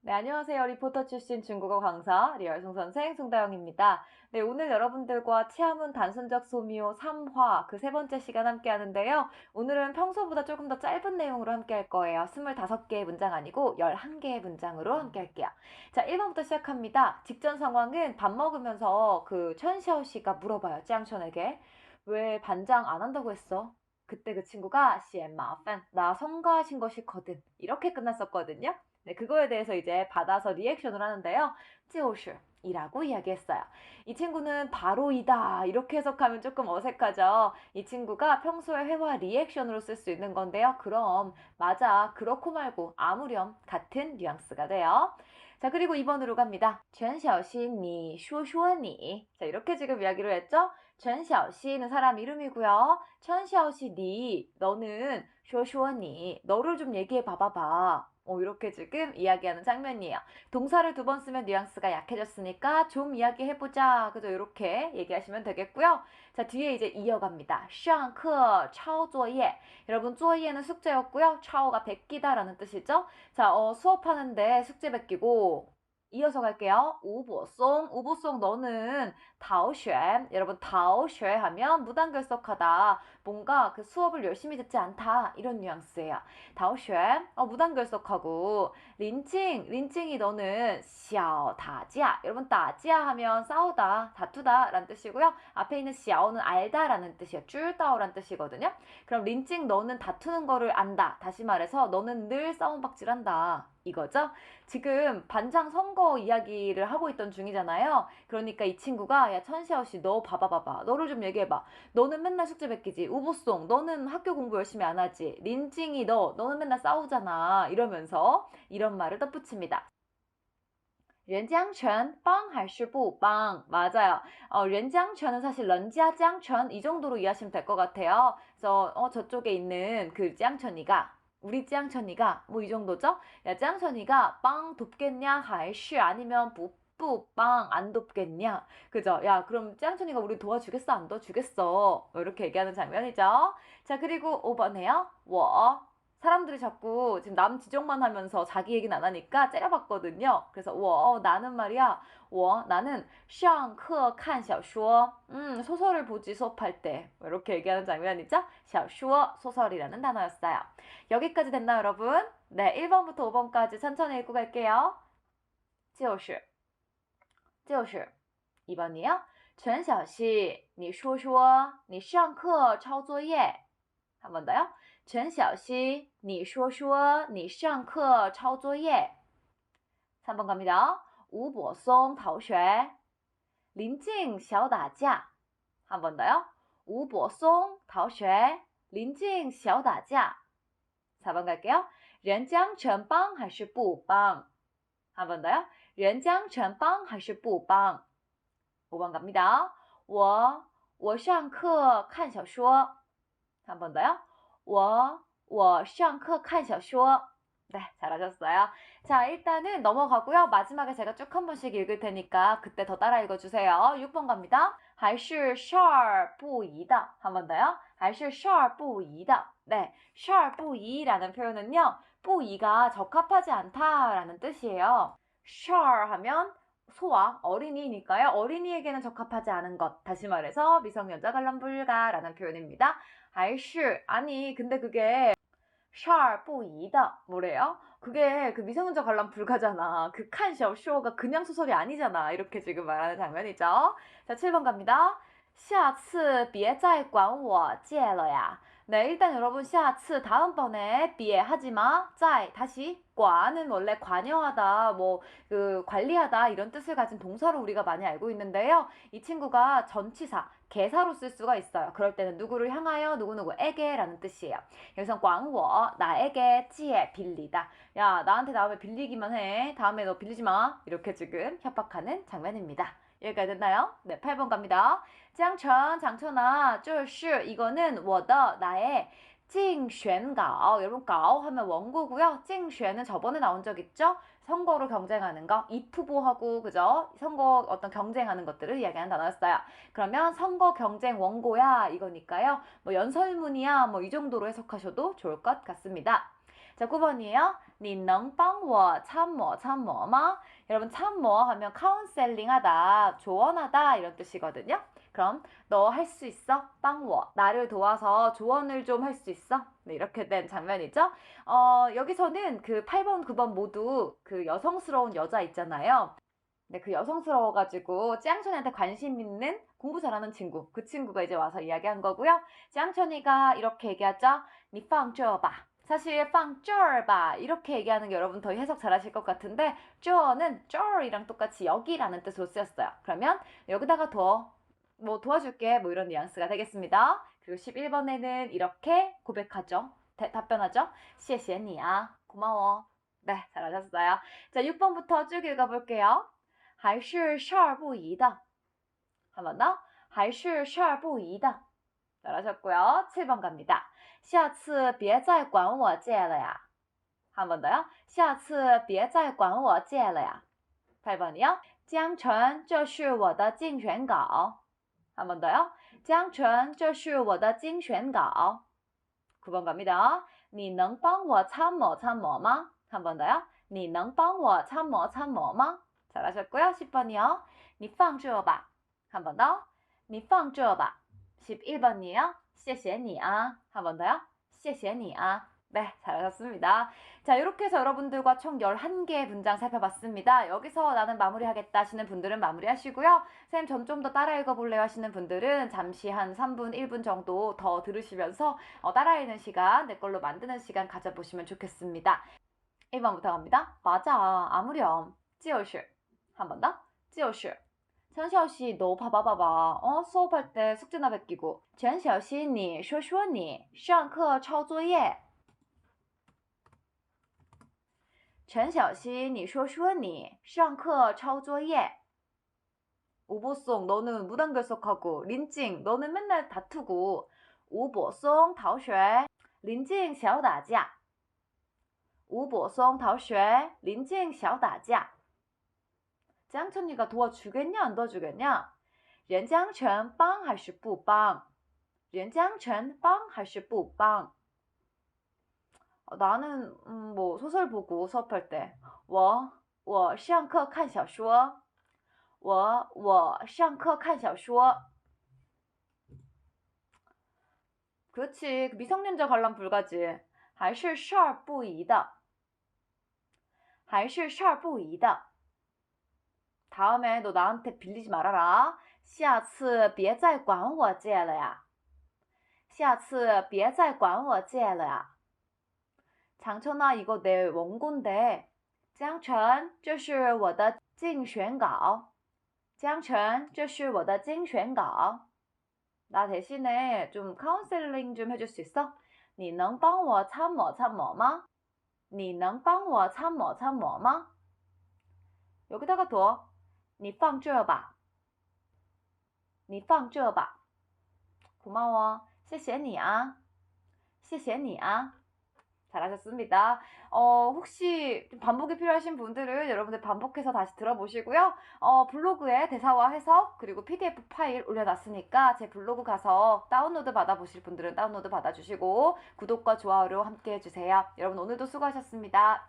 네, 안녕하세요. 리포터 출신 중국어 강사 리얼 송 선생 송다영입니다. 네, 오늘 여러분들과 치아문 단순적 소미오 3화 그 세 번째 시간 함께 하는데요. 오늘은 평소보다 조금 더 짧은 내용으로 함께 할 거예요. 25개의 문장 아니고 11개의 문장으로 함께 할게요. 자, 1번부터 시작합니다. 직전 상황은 밥 먹으면서 그 천샤오 씨가 물어봐요. 짱천에게. 왜 반장 안 한다고 했어? 그때 그 친구가 시엠마 팬 나 성가신 거 싫거든. 이렇게 끝났었거든요. 네, 그거에 대해서 이제 받아서 리액션을 하는데요. 就是 이라고 이야기했어요. 이 친구는 바로이다. 이렇게 해석하면 조금 어색하죠. 이 친구가 평소에 회화 리액션으로 쓸 수 있는 건데요. 그럼 맞아. 그렇고 말고 아무렴 같은 뉘앙스가 돼요. 자, 그리고 2번으로 갑니다. 全小新 니, 说说你. 자, 이렇게 지금 이야기를 했죠? 全小新는 사람 이름이고요. 全小시 니, 너는 说说你. 너를 좀 얘기해 봐봐봐. 어, 이렇게 지금 이야기하는 장면이에요. 동사를 두 번 쓰면 뉘앙스가 약해졌으니까 좀 이야기해보자. 그죠? 이렇게 얘기하시면 되겠고요. 자, 뒤에 이제 이어갑니다. 上课抄作业. 여러분, 作业는 숙제였고요. 抄가 베끼다라는 뜻이죠. 자, 어, 수업하는데 숙제 베끼고 이어서 갈게요. 우보송, 우보송 너는 다오쉐. 여러분 다오쉐 하면 무단결석하다. 뭔가 그 수업을 열심히 듣지 않다. 이런 뉘앙스예요. 다오쉐, 어, 무단결석하고 린칭, 린칭이 너는 샤오 다지야. 여러분 다지야 하면 싸우다, 다투다 라는 뜻이고요. 앞에 있는 샤오는 알다 라는 뜻이에요. 쫄다오라는 뜻이거든요. 그럼 린칭 너는 다투는 거를 안다. 다시 말해서 너는 늘 싸움박질한다. 이거죠. 지금 반장 선거 이야기를 하고 있던 중이잖아요. 그러니까 이 친구가 야 천시아오 씨너 봐봐 봐봐 너를 좀 얘기해봐. 너는 맨날 숙제 베끼지. 우보송 너는 학교 공부 열심히 안 하지. 린징이 너 너는 맨날 싸우잖아. 이러면서 이런 말을 덧붙입니다. 人江泉帮还是不帮? 맞아요. 어, 人江泉은 사실 런지아江泉이 정도로 이해하시면 될 것 같아요. 그래서 어, 저쪽에 있는 그 짱천이가 우리 짱천이가 뭐 이 정도죠? 야 짱천이가 빵 돕겠냐? 할시 아니면 뿌뿌빵 안 돕겠냐? 그죠? 야 그럼 짱천이가 우리 도와주겠어? 안 도와주겠어? 뭐 이렇게 얘기하는 장면이죠. 자 그리고 5번에요. 我 사람들이 자꾸 지금 남 지적만 하면서 자기 얘기는 안 하니까 째려봤거든요. 그래서 我 나는 말이야. 我 나는 上课看小说. 음, 소설을 보지 수업할 때. 뭐 이렇게 얘기하는 장면이죠. 小说 소설이라는 단어였어요. 여기까지 됐나요, 여러분? 네, 1번부터 5번까지 천천히 읽고 갈게요. 就是就是 2번이요. 全小西你说说你上课抄作业 한 번 더요. 全小西你说说你上课抄作业 3번 갑니다. 吴柏松逃学林静小打架 한 번 더요. 吴柏松逃学林静小打架 4번 갈게요. 人江全帮还是不帮 한 번 더요. 人江全帮还是不帮 5번 갑니다. 我我上课看小说 한 번 더요. 我我上课看小说 네, 잘하셨어요. 자, 일단은 넘어가고요. 마지막에 제가 쭉 한 번씩 읽을 테니까 그때 더 따라 읽어주세요. 6번 갑니다. 还是少儿不宜的. 한 번 더요. 还是少儿不宜的. 네, 少儿不宜라는 표현은요. 不宜가 적합하지 않다라는 뜻이에요. 少儿 하면 소아, 어린이니까요. 어린이에게는 적합하지 않은 것. 다시 말해서 미성년자 관람 불가라는 표현입니다. 还是 아니 근데 그게 少儿不宜的 뭐래요? 그게 그 미성년자 관람 불가잖아. 그 칸샤오 쇼가 그냥 소설이 아니잖아. 이렇게 지금 말하는 장면이죠. 자, 7번 갑니다. 下次别再管我借了呀. 네, 일단 여러분 샤츠 다음번에 비에 하지마 짜이 다시 과는 원래 관여하다 뭐 그 관리하다 이런 뜻을 가진 동사로 우리가 많이 알고 있는데요. 이 친구가 전치사 개사로 쓸 수가 있어요. 그럴 때는 누구를 향하여 누구누구에게라는 뜻이에요. 여기서 광워 나에게 지에, 빌리다. 야 나한테 다음에 빌리기만 해. 다음에 너 빌리지 마. 이렇게 지금 협박하는 장면입니다. 여기까지 됐나요? 네, 8번 갑니다. 장천, 장천아, 就是 이거는 我的 나의 竞选稿 여러분 稿 하면 원고고요. 竞选은 저번에 나온 적 있죠? 선거로 경쟁하는 거, 입후보하고 그죠? 선거 어떤 경쟁하는 것들을 이야기하는 단어였어요. 그러면 선거 경쟁 원고야 이거니까요. 뭐 연설문이야 뭐 이 정도로 해석하셔도 좋을 것 같습니다. 자, 9번이에요. 你能帮我参谋参谋吗? 여러분 참뭐 하면 카운셀링 하다, 조언하다 이런 뜻이거든요. 그럼 너 할 수 있어? 빵워 나를 도와서 조언을 좀 할 수 있어? 네, 이렇게 된 장면이죠. 어, 여기서는 그 8번, 9번 모두 그 여성스러운 여자 있잖아요. 네, 그 여성스러워가지고 짱천이한테 관심 있는 공부 잘하는 친구, 그 친구가 이제 와서 이야기한 거고요. 짱천이가 이렇게 얘기하죠. 니팡 쪼어봐. 사실 쪼어봐 이렇게 얘기하는 게 여러분 더 해석 잘하실 것 같은데 쪼어는 쪼어이랑 똑같이 여기라는 뜻으로 쓰였어요. 그러면 여기다가 더 뭐 도와줄게 뭐 이런 뉘앙스가 되겠습니다. 그리고 11번에는 이렇게 고백하죠. 대- 답변하죠. 谢谢你啊. 고마워. 네, 잘하셨어요. 자, 6번부터 쭉 읽어볼게요. 还是少儿不宜的. 한 번 더. 还是少儿不宜的. 잘하셨고요. 7번 갑니다. 下次别再管我借了呀. 한 번 더요. 下次别再管我借了呀. 8번이요. 江晨，这是我的竞选稿. 한 번 더요. 江晨，这是我的竞选稿. 9번 갑니다. 你能帮我参谋参谋吗? 한 번 더요. 你能帮我参谋参谋吗? 잘하셨고요. 10번이요. 你放这吧. 한 번 더. 你放这吧. 11번이에요. 谢谢你啊. 한 번 더요. 谢谢你啊. 네, 잘하셨습니다. 자, 이렇게 해서 여러분들과 총 11개의 문장 살펴봤습니다. 여기서 나는 마무리하겠다 하시는 분들은 마무리하시고요. 쌤, 전 좀 더 따라 읽어볼래요 하시는 분들은 잠시 한 3분, 1분 정도 더 들으시면서 어, 따라 읽는 시간, 내 걸로 만드는 시간 가져보시면 좋겠습니다. 1번부터 갑니다. 맞아, 아무렴. 就是. 한 번 더. 就是. 천샤오씨, 너 봐봐, 봐봐. 어, 수업할 때 숙제나 베끼고. 全小希, 你说说你上课抄作业. 陈小希，你说说你上课抄作业. 오보송, 너는 무단 결석하고, 린찡, 너는 맨날 다투고, 오보송, 逃学, 린찡, 小打架. 오보송, 逃学, 린찡, 小打架. 짱천이가 도와주겠냐, 안 도와주겠냐? 任江晨帮还是不帮?任江晨帮还是不帮? 어, 나는 음, 뭐 소설 보고 수업할 때, 我我上课看小说,我我上课看小说. 그렇지, 그 미성년자 관람 불가지. 还是少儿不宜的.还是少儿不宜的. 다음에 너 나한테 빌리지 말아라. 下次别再管我借了呀.下次别再管我借了呀. 장천아 이거 내 원고인데 江晨这是我的竞选稿江晨这是我的竞选稿나 대신에 좀 카운셀링 좀 해줄 수 있어? 你能帮我参谋参谋吗?你能帮我参谋参谋吗? 여기다가 둬. 你放这吧.你放这吧. 고마워. 谢谢你啊.谢谢你啊. 잘하셨습니다. 어, 혹시 반복이 필요하신 분들은 여러분들 반복해서 다시 들어보시고요. 어, 블로그에 대사와 해석 그리고 PDF 파일 올려놨으니까 제 블로그 가서 다운로드 받아보실 분들은 다운로드 받아주시고 구독과 좋아요로 함께 해주세요. 여러분 오늘도 수고하셨습니다.